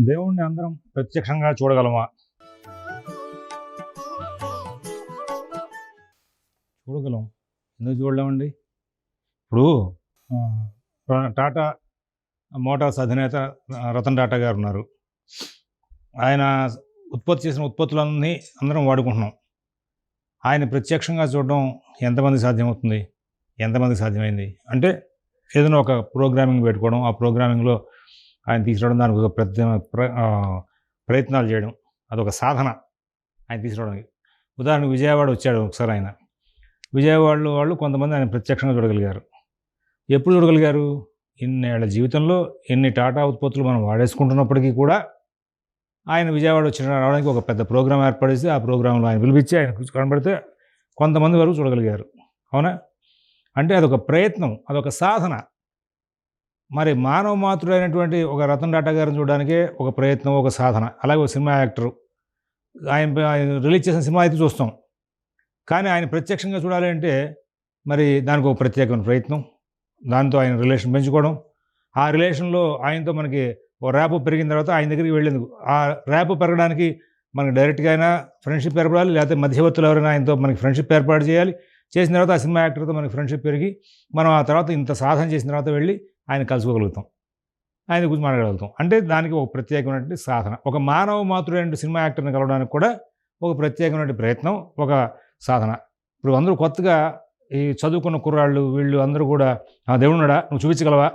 దేవుణ్ణి అందరం ప్రత్యక్షంగా చూడగలమా? చూడగలం. ఎందుకు చూడలేమండి? ఇప్పుడు టాటా మోటార్స్ అధినేత రతన్ టాటా గారు ఉన్నారు. ఆయన ఉత్పత్తి చేసిన ఉత్పత్తులన్నీ అందరం వాడుకుంటున్నాం. ఆయన ప్రత్యక్షంగా చూడడం ఎంతమంది సాధ్యమవుతుంది? ఎంతమంది సాధ్యమైంది? అంటే ఏదైనా ఒక ప్రోగ్రామింగ్ పెట్టుకోవడం ఆ ప్రోగ్రామింగ్లో ఆయన తీసుకురావడం దానికి ఒక ప్రతి ప్ర- ప్రయత్నాలు చేయడం అదొక సాధన ఆయన తీసుకురావడానికి. ఉదాహరణకు విజయవాడ వచ్చాడు ఒకసారి ఆయన. విజయవాడలో వాళ్ళు కొంతమంది ఆయన ప్రత్యక్షంగా చూడగలిగారు. ఎప్పుడు చూడగలిగారు? ఇన్నేళ్ళ జీవితంలో ఎన్ని టాటా ఉత్పత్తులు మనం వాడేసుకుంటున్నప్పటికీ కూడా ఆయన విజయవాడ వచ్చిన రావడానికి ఒక పెద్ద ప్రోగ్రాం ఏర్పడేసి ఆ ప్రోగ్రాంలో ఆయన పిలిపించి ఆయన కనబడితే కొంతమంది వరకు చూడగలిగారు. అవునా? అంటే అదొక ప్రయత్నం అదొక సాధన. మరి మానవ మాతృడైనటువంటి ఒక రతన్ టాటా గారిని చూడడానికి ఒక ప్రయత్నం ఒక సాధన అలాగే ఒక సినిమా యాక్టరు. ఆయన ఆయన రిలీజ్ చేసిన సినిమా అయితే చూస్తాం. కానీ ఆయన ప్రత్యక్షంగా చూడాలి అంటే మరి దానికి ఒక ప్రత్యేకమైన ప్రయత్నం. దాంతో ఆయన రిలేషన్ పెంచుకోవడం. ఆ రిలేషన్లో ఆయనతో మనకి ఓ ర్యాప్ పెరిగిన తర్వాత ఆయన దగ్గరికి వెళ్ళేందుకు. ఆ ర్యాప్ పెరగడానికి మనకి డైరెక్ట్గా అయినా ఫ్రెండ్షిప్ ఏర్పడాలి లేకపోతే మధ్యవర్తులు ఎవరైనా ఆయనతో మనకి ఫ్రెండ్షిప్ ఏర్పాటు చేయాలి. చేసిన తర్వాత ఆ సినిమా యాక్టర్తో మనకి ఫ్రెండ్షిప్ పెరిగి మనం ఆ తర్వాత ఇంత సాధన చేసిన తర్వాత వెళ్ళి ఆయన కలుసుకోగలుగుతాం. ఆయన గురించి మాట్లాడగలుగుతాం. అంటే దానికి ఒక ప్రత్యేకమైనటువంటి సాధన. ఒక మానవ మాతృడైన సినిమా యాక్టర్ని కలవడానికి కూడా ఒక ప్రత్యేకమైనటువంటి ప్రయత్నం ఒక సాధన. ఇప్పుడు అందరూ కొత్తగా ఈ చదువుకున్న కుర్రాళ్ళు వీళ్ళు అందరూ కూడా ఆ దేవుడున్నాడా నువ్వు చూపించగలవా?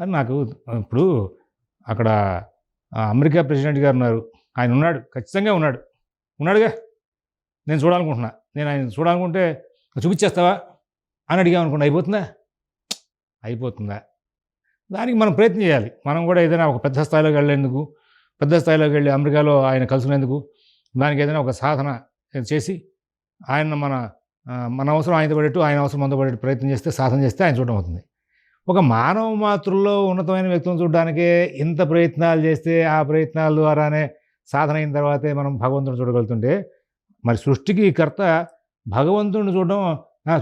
అని నాకు ఇప్పుడు అక్కడ అమెరికా ప్రెసిడెంట్ గారు ఉన్నారు. ఆయన ఉన్నాడు. ఖచ్చితంగా ఉన్నాడు. ఉన్నాడుగా. నేను చూడాలనుకుంటున్నా. నేను ఆయన చూడాలనుకుంటే చూపించేస్తావా? అని అడిగామనుకోండి అయిపోతుందా? అయిపోతుందా? దానికి మనం ప్రయత్నం చేయాలి. మనం కూడా ఏదైనా ఒక పెద్ద స్థాయిలోకి వెళ్ళేందుకు పెద్ద స్థాయిలోకి వెళ్ళి అమెరికాలో ఆయన కలుసుకునేందుకు దానికి ఏదైనా ఒక సాధన చేసి ఆయన మన మన అవసరం ఆయనతో పడేట్టు ఆయన అవసరం మనతో పడేట్టు ప్రయత్నం చేస్తే సాధన చేస్తే ఆయన చూడడం అవుతుంది. ఒక మానవ మాతృల్లో ఉన్నతమైన వ్యక్తులను చూడడానికే ఇంత ప్రయత్నాలు చేస్తే ఆ ప్రయత్నాల ద్వారానే సాధన అయిన తర్వాతే మనం భగవంతుని చూడగలుగుతుంటే మరి సృష్టికి కర్త భగవంతుడిని చూడడం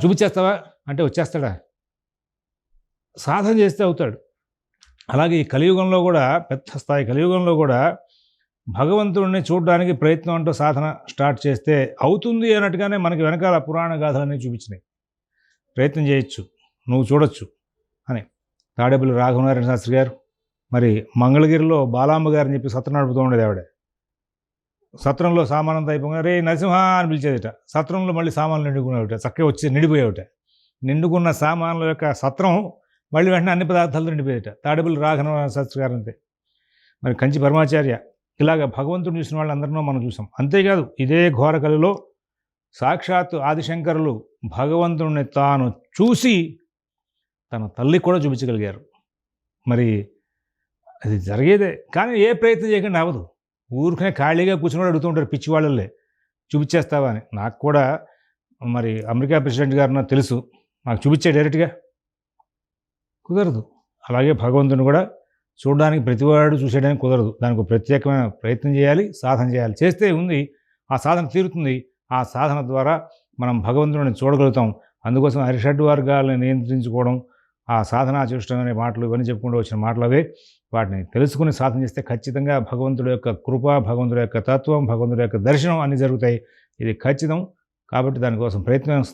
చూపించేస్తావా? అంటే వచ్చేస్తాడా? సాధన చేస్తే అవుతాడు. అలాగే ఈ కలియుగంలో కూడా పెద్ద స్థాయి కలియుగంలో కూడా భగవంతుడిని చూడడానికి ప్రయత్నం అంటూ సాధన స్టార్ట్ చేస్తే అవుతుంది అన్నట్టుగానే మనకి వెనకాల పురాణ గాథలన్నీ చూపించినాయి. ప్రయత్నం చేయొచ్చు నువ్వు చూడొచ్చు అని. తాడేపల్లి రాఘవనారాయణ శాస్త్రి గారు మరి మంగళగిరిలో బాలాంబ గారిని చెప్పి సత్రం నడుపుతూ ఉండేది ఆవిడ. సత్రంలో సామానంతా అయిపోయింది రే నరసింహ అని పిలిచేదిట. సత్రంలో మళ్ళీ సామాన్లు నిండుకునేవిట చక్కగా వచ్చి నిండిపోయేవిట నిండుకున్న సామాన్ల యొక్క సత్రం మళ్ళీ వెంటనే అన్ని పదార్థాలు నిండిపోయేట తాడేపల్లి రాఘన శాస్త్రి గారు అంతే మరి కంచి పరమాచార్య ఇలాగ భగవంతుడు చూసిన వాళ్ళందరినో మనం చూసాం. అంతేకాదు ఇదే ఘోర కలిలో సాక్షాత్తు ఆదిశంకరులు భగవంతుడిని తాను చూసి తన తల్లి కూడా చూపించగలిగారు. మరి అది జరిగేదే. కానీ ఏ ప్రయత్నం చేయకుండా అవ్వదు. ఊరికనే ఖాళీగా కూర్చుని అడుగుతూ ఉంటారు పిచ్చివాళ్ళలే చూపించేస్తావా అని. నాకు కూడా మరి అమెరికా ప్రెసిడెంట్ గారు నాకు తెలుసు. నాకు చూపించే డైరెక్ట్గా. కుదరదు. అలాగే భగవంతుని కూడా చూడడానికి ప్రతివాడు చూసేయడానికి కుదరదు. దానికి ప్రత్యేకమైన ప్రయత్నం చేయాలి సాధన చేయాలి. చేస్తే ఉంది ఆ సాధన తీరుతుంది. ఆ సాధన ద్వారా మనం భగవంతుడిని చూడగలుగుతాం. అందుకోసం అరిషడ్ వర్గాలను నియంత్రించుకోవడం ఆ సాధన చేష్టం అనే మాటలు ఇవన్నీ చెప్పుకుంటూ వచ్చిన మాటలు అవే వాటిని తెలుసుకుని సాధన చేస్తే ఖచ్చితంగా భగవంతుడి యొక్క కృప భగవంతుడి యొక్క తత్వం భగవంతుడి యొక్క దర్శనం అన్నీ జరుగుతాయి. ఇది ఖచ్చితం. కాబట్టి దానికోసం ప్రయత్నం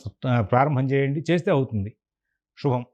ప్రారంభం చేయండి. చేస్తే అవుతుంది. శుభం.